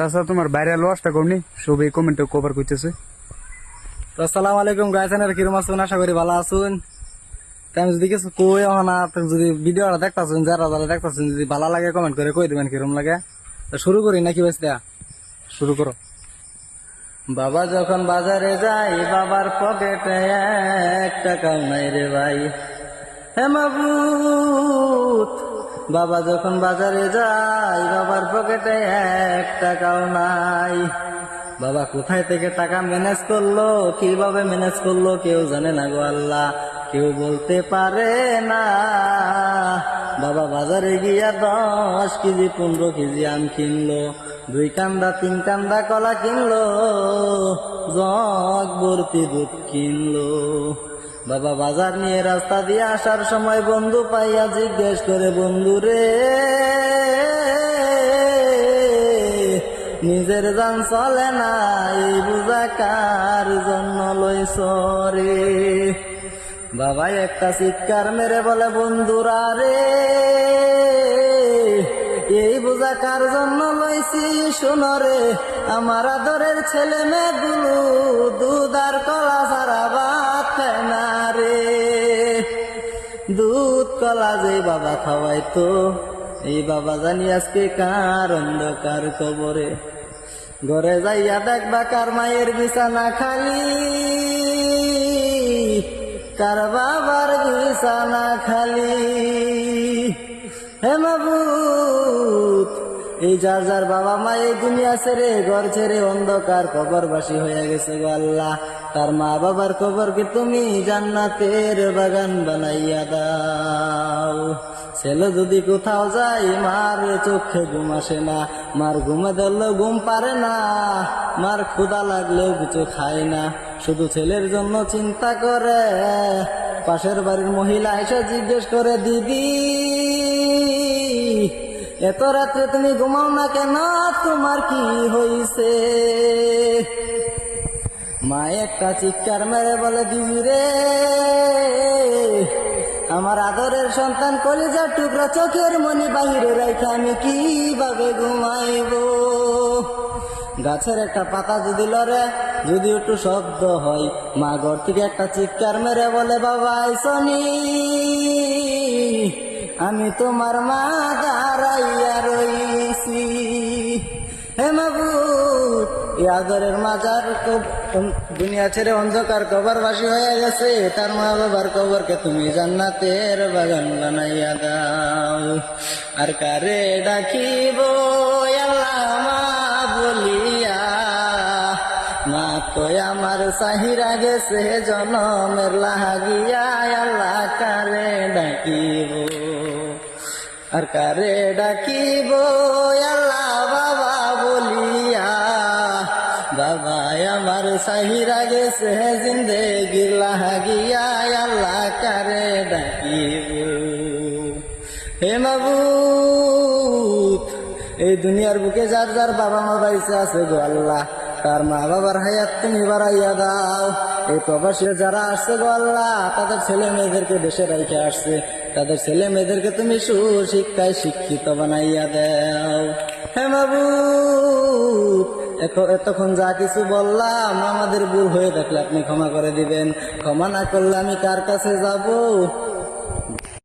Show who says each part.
Speaker 1: তাছাড়া তোমার বাইরে লসটা করনি সবই কমেন্টে কভার করতেছে।
Speaker 2: তো আসসালামু আলাইকুম গাইছেন আর কিরম আছেন? আশা করি ভালো আছেন। আমি যদি কিছু কই না যদি ভিডিওটা দেখতাছেন যারা যারা দেখতাছেন যদি ভালো লাগে কমেন্ট করে কই দেবেন কিরম লাগে? তো শুরু করি নাকি বেসটা
Speaker 1: শুরু করো।
Speaker 2: বাবা যখন বাজারে যাই বাবার পকেটে এক টাকাও নাই রে ভাই। হে মাবুত বাবা যখন বাজারে যাই বাবার পকেটে এক টাকাও নাই। বাবা কোথায় থেকে টাকা ম্যানেজ করল, কীভাবে ম্যানেজ করল কেউ জানে না গো আল্লাহ, কেউ বলতে পারে না। বাবা বাজারে গিয়া দশ কেজি, পনেরো কেজি আম কিনলো, দুই কান্দা, তিন কান্দা কলা কিনলো, জগ ভর্তি দুধ কিনলো। বাবা বাজার নিয়ে রাস্তা দিয়ে আসার সময় বন্ধু পাইয়া জিজ্ঞেস করে, বন্ধু রে, নিজের যান চলে না, এই বুঝা কার জন্য লইছ রে? বাবা একটা চিৎকার মেরে বলে, বন্ধুরা রে, এই বোঝা কার জন্য লইছি? শুনরে আমার আদরের ছেলে মেয়েগুলো দুধ আর কলা দুধ কলা যে বাবা খাওয়াইতো, এই বাবা জানি আজকে কার অন্ধকার কবরে। ঘরে যাইয়া দেখবা কার মায়ের বিছানা খালি। কার বাবার বিছানা খালি। হে মাবুত এই যার যার বাবা মা এই দুনিয়া ছেড়ে, ঘর ছেড়ে অন্ধকার কবরবাসী হয়ে গেছে গো আল্লাহ। তার মা বাবার কবরকে তুমি জান্নাতের বাগান বানাইয়া দাও। ছেলে যদি কোথাও যায়, মার চোখে ঘুম আসে না। মার ঘুমে ধরলেও ঘুম পারে না, মার ক্ষুদা লাগলেও কিছু খায় না। শুধু ছেলের জন্য চিন্তা করে, পাশের বাড়ির মহিলা এসে জিজ্ঞেস করে, দিদি এত রাত্রে তুমি ঘুমাও না কেন? তোমার কি হইছে? মা একটা চিৎকার মেরে বলে, দিদি রে, আমার আদরের সন্তান কলিজার টুকরা চোখের মনি বাহিরে রেখে আমি কীভাবে ঘুমাইব? গাছের একটা পাতা যদি লড়ে, যদি একটু শব্দ হয়, মা ঘর থেকে একটা চিৎকার মেরে বলে, বাবা, আইসনি। আমি তোমার মা দাঁড়াইয়া রইছি। হে মাবুত এই আদরের মাজার দুনিয়া ছেড়ে অন্ধকার কবরবাসী হয়ে গেছে। তার মা বাবার কবরকে তুমি জান্নাতের বাগান বানাইয়া দাও। আর কারে ডাকিব বলিয়া। মা তো আমার সাহিরা গেছে জনমের লাহাগিয়া আল্লাহ কারে ডাকিব? আর কারে ডাকিব? আল্লাহ বাবা বলিয়া, বাবা আমার সাহিরা গেছে জিন্দেগি লাহাগিয়া, আল্লাহ কারে ডাকিব? হে মাবুত এই দুনিয়ার বুকে যার যার বাবা মা বাইসে আছে গো আল্লাহ, তার মা বাবার হায়াত তুমি বাড়াইয়া দাও। এই প্রবাসী যারা আসছে গো আল্লাহ, তাদের ছেলে মেয়েদেরকে দেশে রেখে আসছে। তাদের ছেলে মেয়েদেরকে তুমি সুশিক্ষায় শিক্ষিত বানাইয়া দাও। হে বাবু এতক্ষণ যা কিছু বললাম, আমাদের ভুল হয়ে থাকলে আপনি ক্ষমা করে দিবেন। ক্ষমা না করলে আমি কার কাছে যাব?